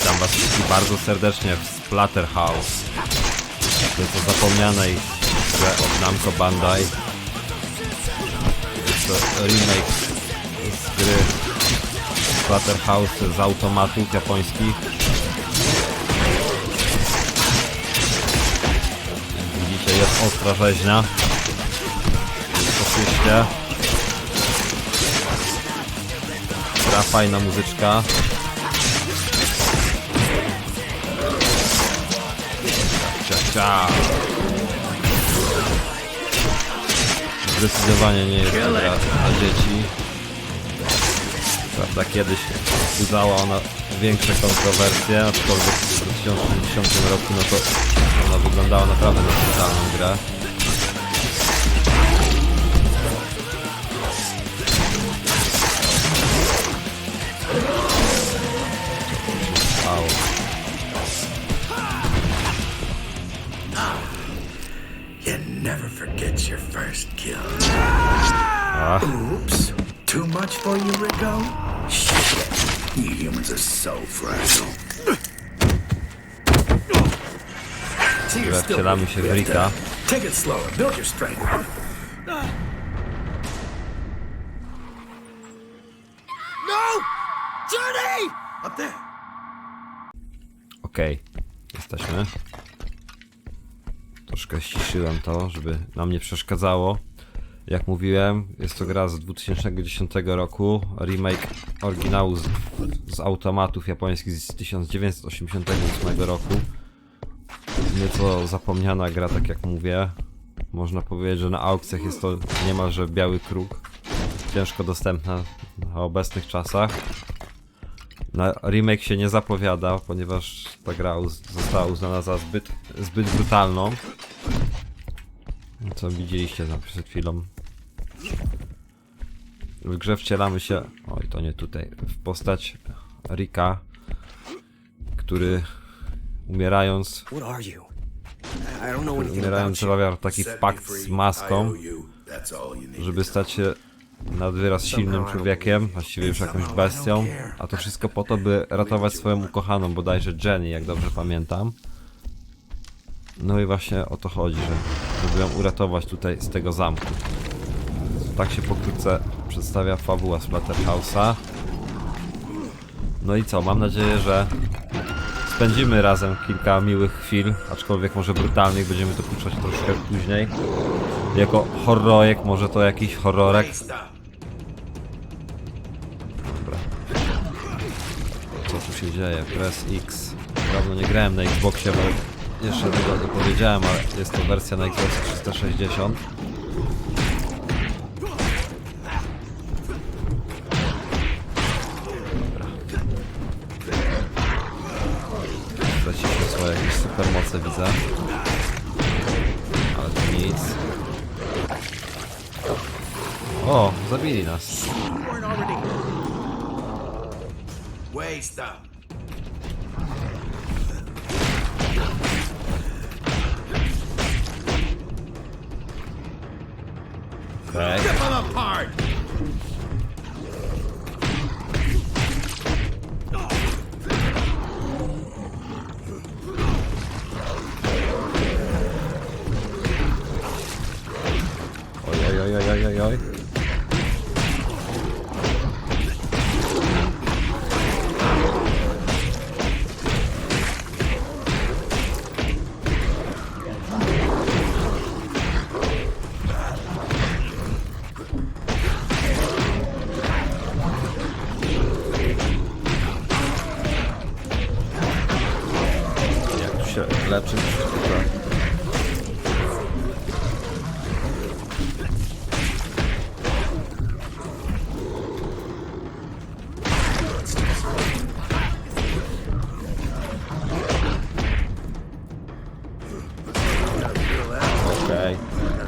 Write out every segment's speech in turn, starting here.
Witam was bardzo serdecznie w Splatterhouse. To jest o zapomnianej grze od Namco Bandai. Jest to remake z gry Splatterhouse z automatów japońskich. Widzicie jest ostra rzeźnia. Oczywiście. Gra fajna muzyczka. Cia, cia. Zdecydowanie nie jest to gra dla dzieci. Prawda, kiedyś wzbudzała ona większe kontrowersje, aczkolwiek w 2010 roku no to ona wyglądała naprawdę na totalną grę. For you, Rico? Shit. You humans are so fragile. Wcielamy się w Rika. Take it slower. Build your strength. No! Johnny! Up there. Okej, jesteśmy. Troszkę ściszyłem to, żeby nam nie przeszkadzało. Jak mówiłem, jest to gra z 2010 roku, remake oryginału z, z automatów japońskich z 1988 roku. Nieco zapomniana gra, tak jak mówię. Można powiedzieć, że na aukcjach jest to niemalże biały kruk. Ciężko dostępna na obecnych czasach. Na remake się nie zapowiada, ponieważ ta gra uz- została uznana za zbyt, zbyt brutalną. Co widzieliście tam przed chwilą. W grze wcielamy się, oj to nie tutaj, w postać Rika, który umierając, anything umierając zawarł taki pakt z maską, żeby stać się nad wyraz silnym człowiekiem, właściwie już jakąś bestią, a to wszystko po to, by ratować swoją ukochaną, bodajże Jenny, jak dobrze pamiętam. No i właśnie o to chodzi, że żeby ją uratować tutaj z tego zamku. Tak się pokrótce przedstawia fabuła Splatterhouse'a. No i co, mam nadzieję, że spędzimy razem kilka miłych chwil, aczkolwiek może brutalnych, będziemy to puszczać troszkę później. Jako horrorek, może to jakiś horrorek. Dobra. Co tu się dzieje? Press X. Dawno nie grałem na Xboxie, bo jeszcze tego nie powiedziałem, ale jest to wersja na Xbox 360. Traciliśmy swoje jakieś supermoce, widzę. Ale to nic. O, zabili nas. Waste Oj, oj, oj, oj, oj,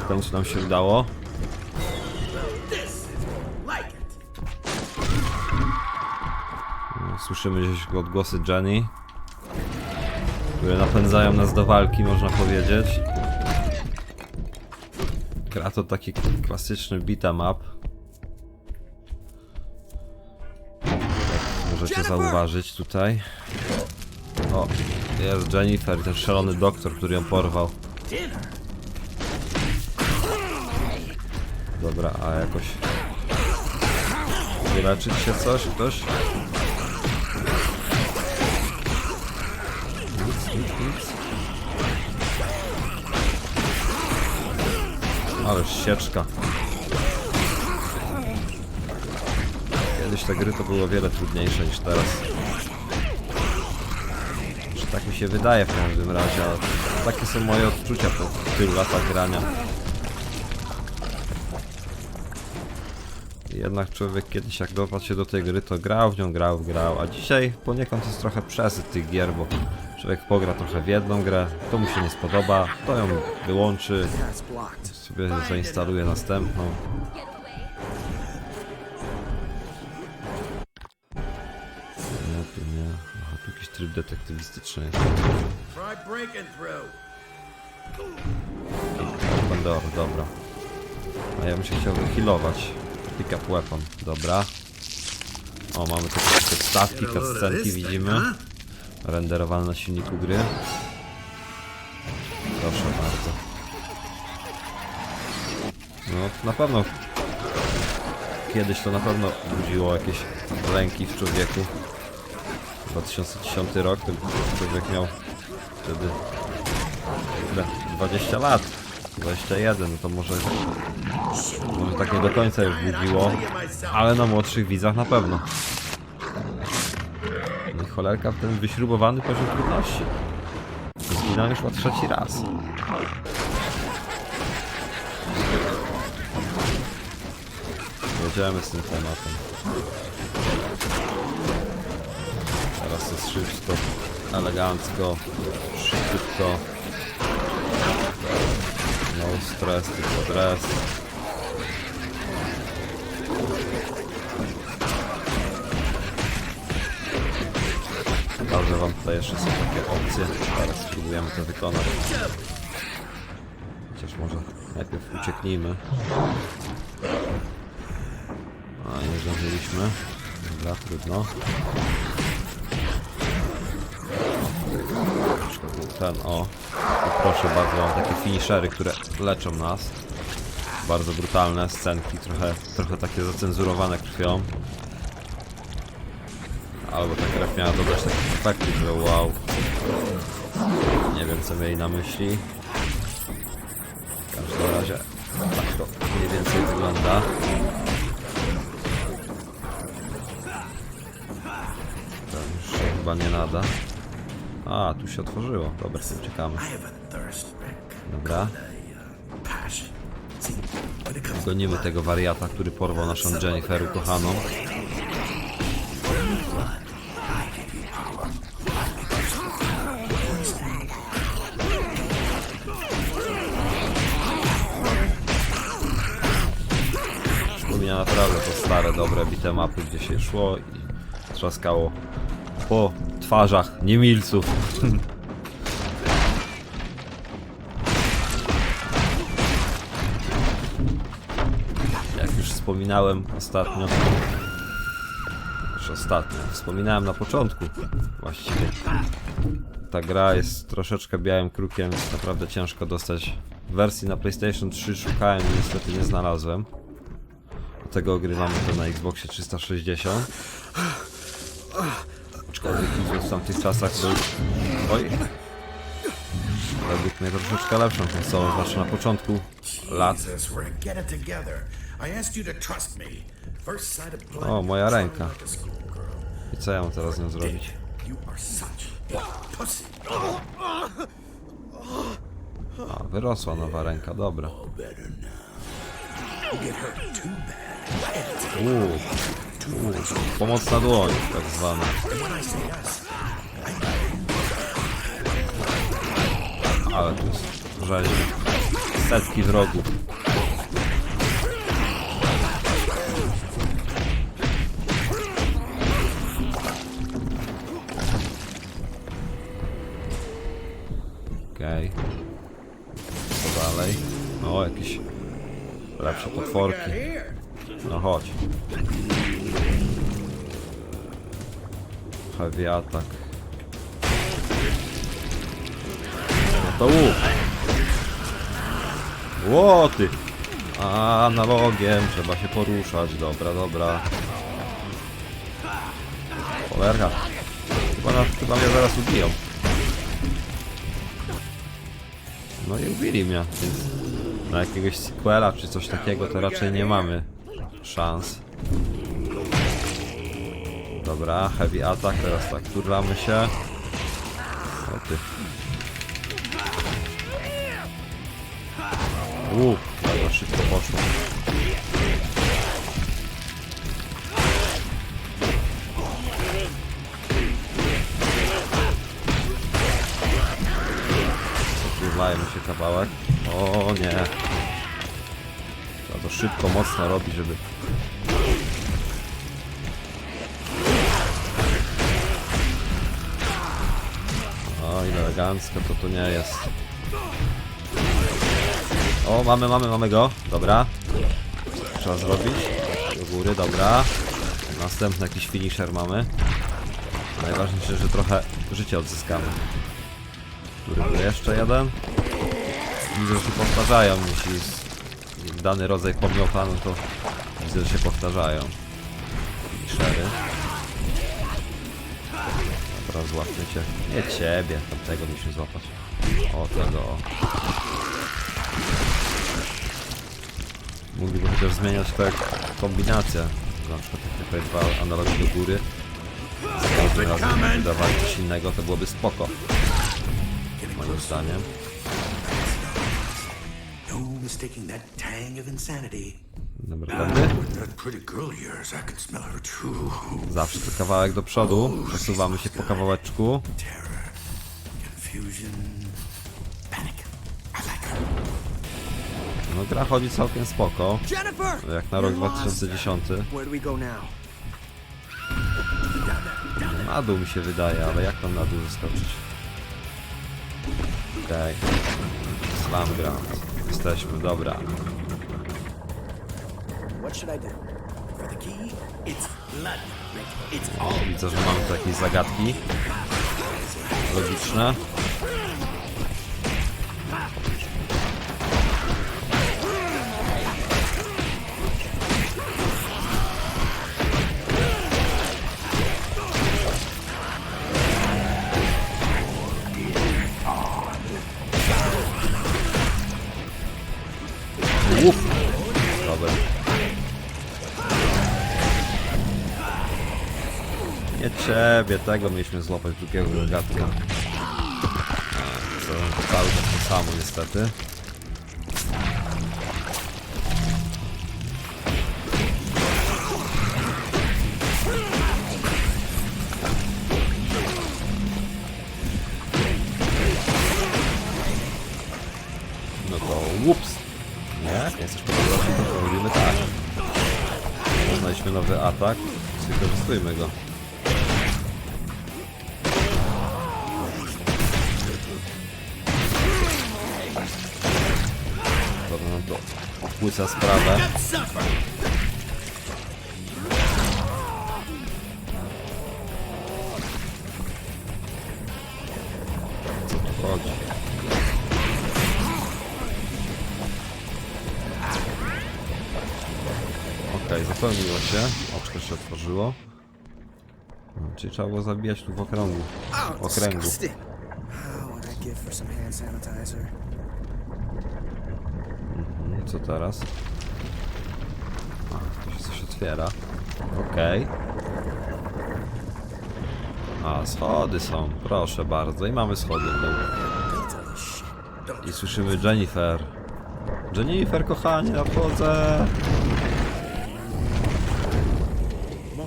w końcu nam się udało. It. Słyszymy gdzieś odgłosy Jenny, które napędzają nas do walki, można powiedzieć. Gra to taki klasyczny beat'em up. Możecie zauważyć tutaj. O, jest Jennifer, ten szalony doktor, który ją porwał. Dobra, a jakoś... Wyleczyć się coś? Ktoś? Nic, nic, nic. Ale sieczka. Kiedyś te gry to było wiele trudniejsze niż teraz. Tak mi się wydaje w każdym razie, ale takie są moje odczucia po tylu latach grania. Jednak człowiek kiedyś jak dopadł się do tej gry, to grał w nią, grał, grał, a dzisiaj poniekąd jest trochę przesyt tych gier, bo człowiek pogra trochę w jedną grę, to mu się nie spodoba, to ją wyłączy, sobie zainstaluje następną. Nie, tu nie. Aha, tu jakiś tryb detektywistyczny. Pandora, dobra. A ja bym się chciał wyhealować. Pick up weapon, dobra. O, mamy tu te wstawki, cutscenki widzimy. Renderowane na silniku gry. Proszę bardzo. No, na pewno kiedyś to na pewno budziło jakieś lęki w człowieku. 2010 rok, to człowiek miał wtedy ile? 20 lat. 21, no to może, może tak nie do końca już budziło, ale na młodszych widzach na pewno. No i cholerka w ten wyśrubowany poziom trudności. Zginął już chyba trzeci raz. Jedziemy z tym tematem. Teraz jest szybko, elegancko, szybko. Stres, tylko stres. Pokażę wam tutaj jeszcze są takie opcje. Teraz spróbujemy to wykonać. Chociaż może najpierw ucieknijmy. A nie zdążyliśmy. Dobra, trudno. Ten, o. Proszę bardzo, mam takie finishery, które leczą nas. Bardzo brutalne scenki, trochę, trochę takie zacenzurowane krwią. Albo ta krew miała dodać takich efektów, że wow. Nie wiem co mieli na myśli. W każdym razie tak to mniej więcej wygląda. To już chyba nie nada. A, tu się otworzyło. Dobra, uciekamy. To Gonimy tego wariata, który porwał naszą Jennifer ukochaną. Przypomina naprawdę to stare, dobre bite mapy, gdzie się szło i trzaskało po twarzach niemilców. wspominałem ostatnio. Już ostatnio. Wspominałem na początku właściwie. Ta gra jest troszeczkę białym krukiem, jest naprawdę ciężko dostać. Wersji na PlayStation 3 szukałem i niestety nie znalazłem. Do tego gry mamy to na Xboxie 360. Aczkolwiek w tamtych czasach był... Oj! Według mnie troszeczkę lepszą konsolą, znaczy na początku lat. O, moja ręka. I co ja mam teraz z nią zrobić? A wyrosła nowa ręka, dobra. Uuu, uuu, pomocna dłoń, tak zwana. Ale tu jest rzeźby. Setki wrogów. Okej. Co dalej? O, jakieś lepsze potworki. No chodź. Heavy atak. To łuk. Łoty. A, analogiem trzeba się poruszać. Dobra, dobra. Cholerka. Chyba, chyba mnie zaraz ubiją. No i ubili mnie, więc na jakiegoś sequela czy coś takiego to raczej nie mamy szans. Dobra, heavy attack, teraz tak, turlamy się. O ty. Uuu, dobra, szybko poszło. Turlajmy się kawałek. O nie. Trzeba to szybko, mocno robić, żeby O, ile elegancko to tu nie jest. O, mamy, mamy, mamy go. Dobra. Trzeba zrobić. Do góry, dobra. Następny jakiś finisher mamy. Najważniejsze, że trochę życia odzyskamy. Który był jeszcze jeden? Widzę, że się powtarzają, jeśli jest dany rodzaj pomiota, no to widzę, że się powtarzają. Finishery. Dobra, złapmy cię. Nie ciebie, tamtego musimy złapać. O, tego. Mogliby chociaż zmieniać tak kombinację. Na przykład jak dwa analogi do góry. Za każdym razem wydawali coś innego, to byłoby spoko. Moim zdaniem. No mistaking that tang of insanity. Dobra, tędy. Zawsze to kawałek do przodu. Przesuwamy się po kawałeczku. No gra chodzi całkiem spoko. Jak na rok 2010. Where do we go now? Na dół mi się wydaje, ale jak tam na dół zeskoczyć? Okej. Okay. Slam ground. Jesteśmy, dobra. Widzę, że mamy tu jakieś zagadki. Logiczne. Ciebie, tego mieliśmy złapać drugiego gatka. To cały czas to samo niestety. No to ups. Nie, nie chcesz podobać, to robimy tak. Poznaliśmy nowy atak, wykorzystujmy go. Opłyca sprawę. Okej, zapełniło się. Oczko się otworzyło. Czyli trzeba było zabijać tu w okręgu. Oh, W okręgu. Co teraz? A, tu się coś otwiera. Okej. A, schody są, proszę bardzo. I mamy schody I słyszymy Jennifer. Jennifer, kochanie, nadchodzę!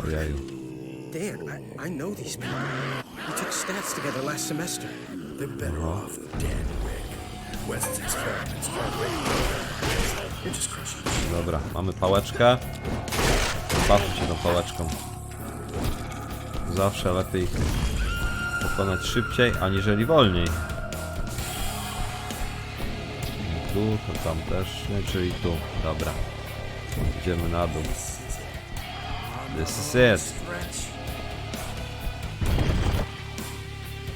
Ojeju. Dan, I, I know these people. We took stats together last semester. They're better off dead, Rick. Dobra, mamy pałeczkę. Bawmy się tą pałeczką. Zawsze lepiej pokonać szybciej, aniżeli wolniej. Tu, to tam też nie, czyli tu. Dobra. Idziemy na dół. This is it.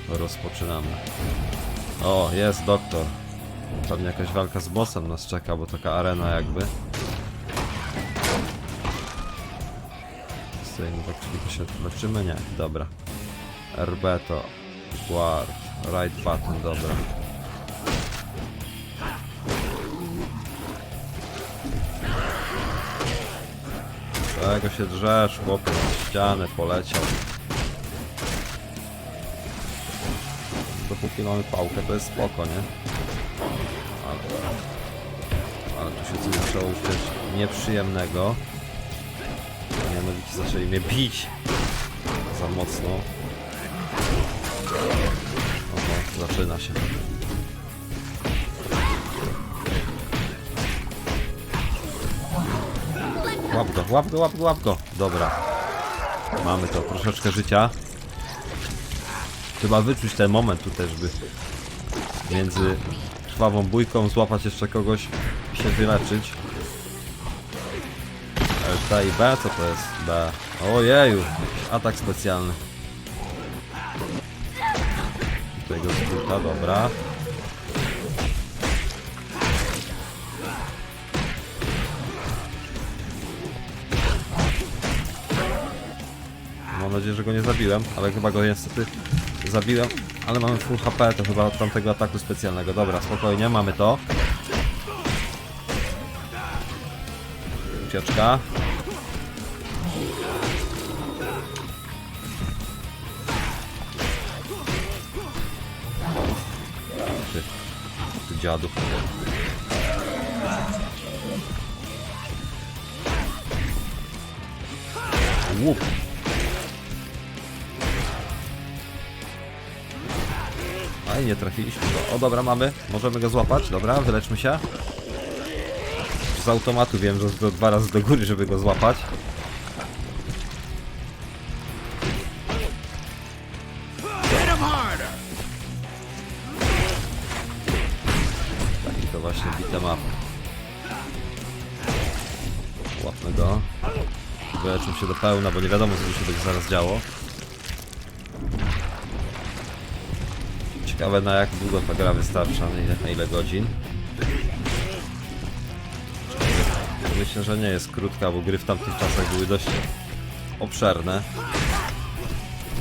Rozpoczynamy. O, jest doktor. Pewnie jakaś walka z bossem nas czeka, bo taka arena jakby. Stoimy tak, czyli się leczymy? Nie, dobra. RB to guard, right button, dobra. Czego się drzesz, chłopie, na ścianę poleciał. Dopóki mamy pałkę, to jest spoko, nie? Się zaczęło już też nieprzyjemnego. Mianowicie zaczęli mnie bić za mocno. Oho, zaczyna się. Łap go, łap go, łap go, łap go. Dobra. Mamy to, troszeczkę życia. Trzeba wyczuć ten moment tutaj, żeby między krwawą bójką złapać jeszcze kogoś się wyleczyć. T i B, co to jest? B. Ojeju, atak specjalny. Tutaj go skróta, dobra. Mam nadzieję, że go nie zabiłem, ale chyba go niestety zabiłem. Ale mamy full HP, to chyba od tamtego ataku specjalnego. Dobra, spokojnie, mamy to. Ucieczka. Ty, ty dziadu. Łup. Aj, nie trafiliśmy go. O, dobra, mamy. Możemy go złapać. Dobra, wyleczmy się. Z automatu wiem, że to dwa razy do góry, żeby go złapać. Taki to właśnie beat'em up. Łapmy go. Wyleczmy się do pełna, bo nie wiadomo co się będzie zaraz działo. Ciekawe na jak długo ta gra wystarcza, na ile, na ile godzin. Myślę, że nie jest krótka, bo gry w tamtych czasach były dość obszerne.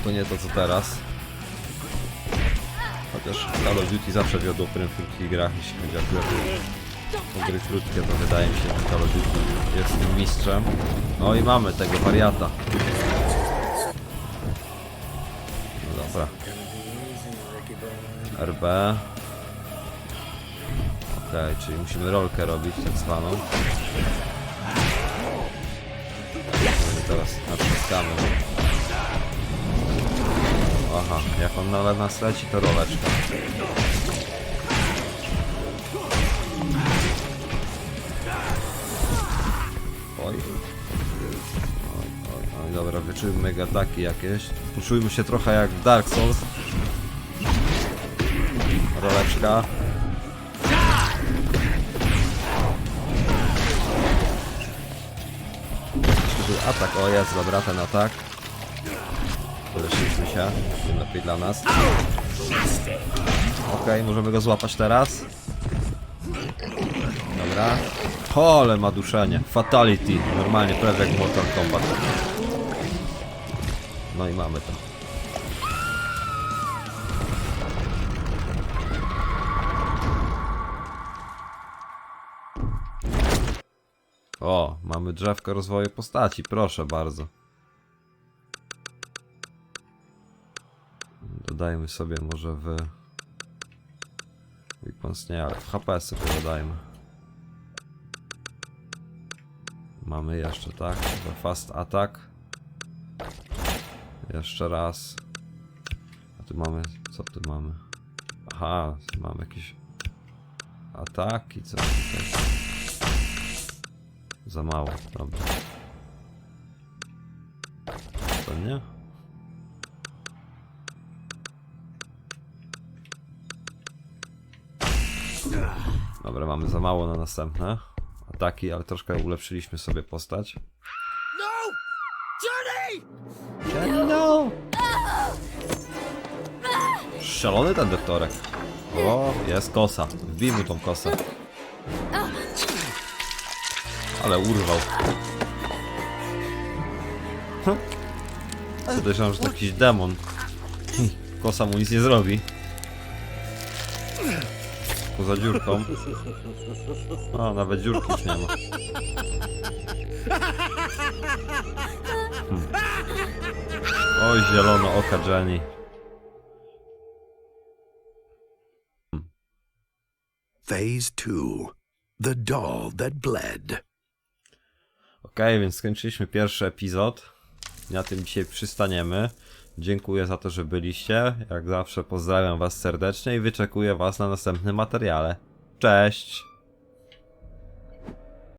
To nie to co teraz. Chociaż Call of Duty zawsze wiodło prym w krótkich grach, jeśli chodzi akurat o gry krótkie, to wydaje mi się, że Call of Duty jest tym mistrzem. No i mamy tego wariata. No dobra. RB. Okej, czyli musimy rolkę robić, tak zwaną. Teraz naciskamy. Aha, jak on na nas leci, to roleczka. Oj. Oj, oj, oj, dobra, wyczujmy mega ataki jakieś. Uczujmy się trochę jak w Dark Souls. Roleczka. Atak, o jest, dobra, ten atak. Poleciliśmy się, tym lepiej dla nas. Okej, możemy go złapać teraz. Dobra. O, ale ma duszenie. Fatality. Normalnie, prawie jak Mortal Kombat. No i mamy to. Mamy drzewko rozwoju postaci, proszę bardzo. Dodajmy sobie może w... Weapons nie, ale w HP sobie dodajmy. Mamy jeszcze, tak? Fast attack. Jeszcze raz. A tu mamy, co tu mamy? Aha, mamy jakieś ataki, co tutaj? Za mało, dobra. To nie? Dobra, mamy za mało na następne ataki, ale troszkę ulepszyliśmy sobie postać. No! Johnny! No! Szalony ten doktorek. O, jest kosa. Wbij mu tą kosę. Ale urwał. Hm. Podejrzewam, że to jakiś demon. Hm, Kosa mu nic nie zrobi. Poza dziurką. O, nawet dziurki już nie ma. Hmm. Oj, zielono oka Jenny. Phase 2 The Doll That Bled. Okej, więc skończyliśmy pierwszy epizod. Na tym dzisiaj przystaniemy. Dziękuję za to, że byliście. Jak zawsze pozdrawiam Was serdecznie i wyczekuję Was na następnym materiale. Cześć!